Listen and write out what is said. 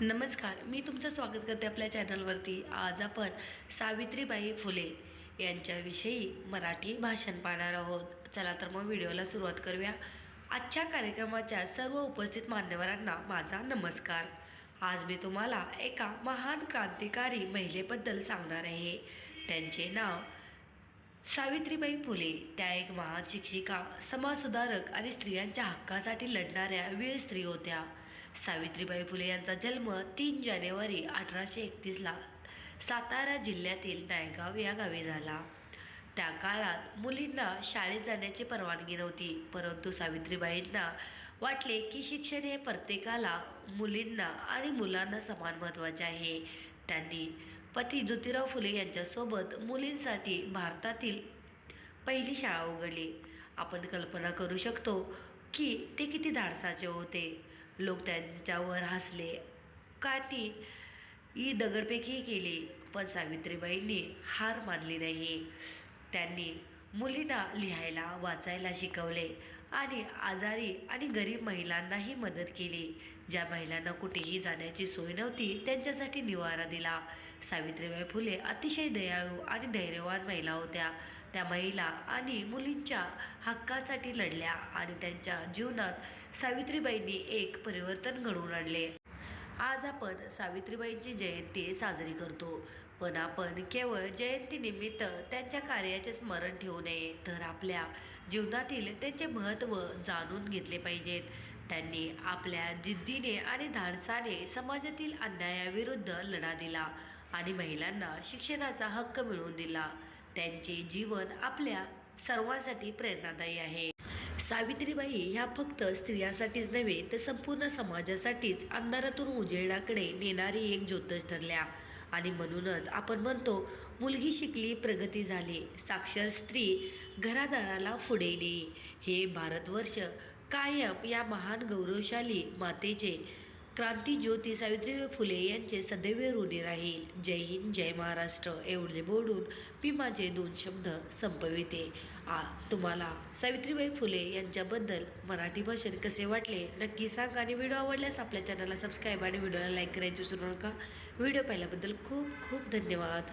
नमस्कार मी तुमचं स्वागत करते आपल्या चॅनलवरती. आज आपण सावित्रीबाई फुले यांच्याविषयी मराठी भाषण पाहणार आहोत. चला तर मग व्हिडिओला सुरुवात करूया. आजच्या कार्यक्रमाच्या सर्व उपस्थित मान्यवरांना माझा नमस्कार. आज मी तुम्हाला एका महान क्रांतिकारी महिलेबद्दल सांगणार आहे. त्यांचे नाव सावित्रीबाई फुले. त्या एक महान शिक्षिका समाजसुधारक आणि स्त्रियांच्या हक्कासाठी लढणाऱ्या वीर स्त्री होत्या. सावित्रीबाई फुले यांचा जन्म तीन जानेवारी अठराशे एकतीसला सातारा जिल्ह्यातील नायगाव या गावी झाला. त्या काळात मुलींना शाळेत जाण्याची परवानगी नव्हती परंतु सावित्रीबाईंना वाटले की शिक्षण हे प्रत्येकाला मुलींना आणि मुलांना समान महत्त्वाचे आहे. त्यांनी पती ज्योतिराव फुले यांच्यासोबत मुलींसाठी भारतातील पहिली शाळा उघडली. आपण कल्पना करू शकतो की ते किती धाडसाचे होते. लोक त्यांच्यावर हसले. काठी ही दगडपैकी केली पण सावित्रीबाईंनी हार मानली नाही. त्यांनी मुलींना लिहायला वाचायला शिकवले आणि आजारी आणि गरीब महिलांनाही मदत केली. ज्या महिलांना कुठेही जाण्याची सोय नव्हती त्यांच्यासाठी निवारा दिला. सावित्रीबाई फुले अतिशय दयाळू आणि धैर्यवान महिला होत्या. त्या महिला आणि मुलींच्या हक्कासाठी लढल्या आणि त्यांच्या जीवनात सावित्रीबाईंनी एक परिवर्तन घडवून आणले. आज आपण सावित्रीबाईंची जयंती साजरी करतो. पण आपण केवळ जयंतीनिमित्त त्यांच्या कार्याचे स्मरण ठेवू नये तर आपल्या जीवनातील त्यांचे महत्त्व जाणून घेतले पाहिजेत. त्यांनी आपल्या जिद्दीने आणि धाडसाने समाजातील अन्यायाविरुद्ध लढा दिला आणि महिलांना शिक्षणाचा हक्क मिळवून दिला. त्यांचे जीवन आपल्या सर्वांसाठी प्रेरणादायी आहे. सावित्रीबाई ह्या फक्त स्त्रियांसाठीच नव्हे तर संपूर्ण समाजासाठीच अंधारातून उजेडाकडे नेणारी एक ज्योतच ठरल्या. आणि म्हणूनच आपण म्हणतो मुलगी शिकली प्रगती झाली साक्षर स्त्री घरादाराला पुढे नेई. हे भारतवर्ष कायम या महान गौरवशाली मातेचे क्रांती ज्योती सावित्रीबाई फुले यांचे सदैव ऋणी राहील. जय हिंद जय महाराष्ट्र. एवढे बोलून मी माझे दोन शब्द संपविते. आ तुम्हाला सावित्रीबाई फुले यांच्याबद्दल मराठी भाषेत कसे वाटले? नक्की सांगा आणि व्हिडिओ आवडल्यास आपल्या चॅनलला सबस्क्राईब आणि व्हिडिओला लाईक करायची विसरू नका. व्हिडिओ पाहिल्याबद्दल खूप खूप धन्यवाद.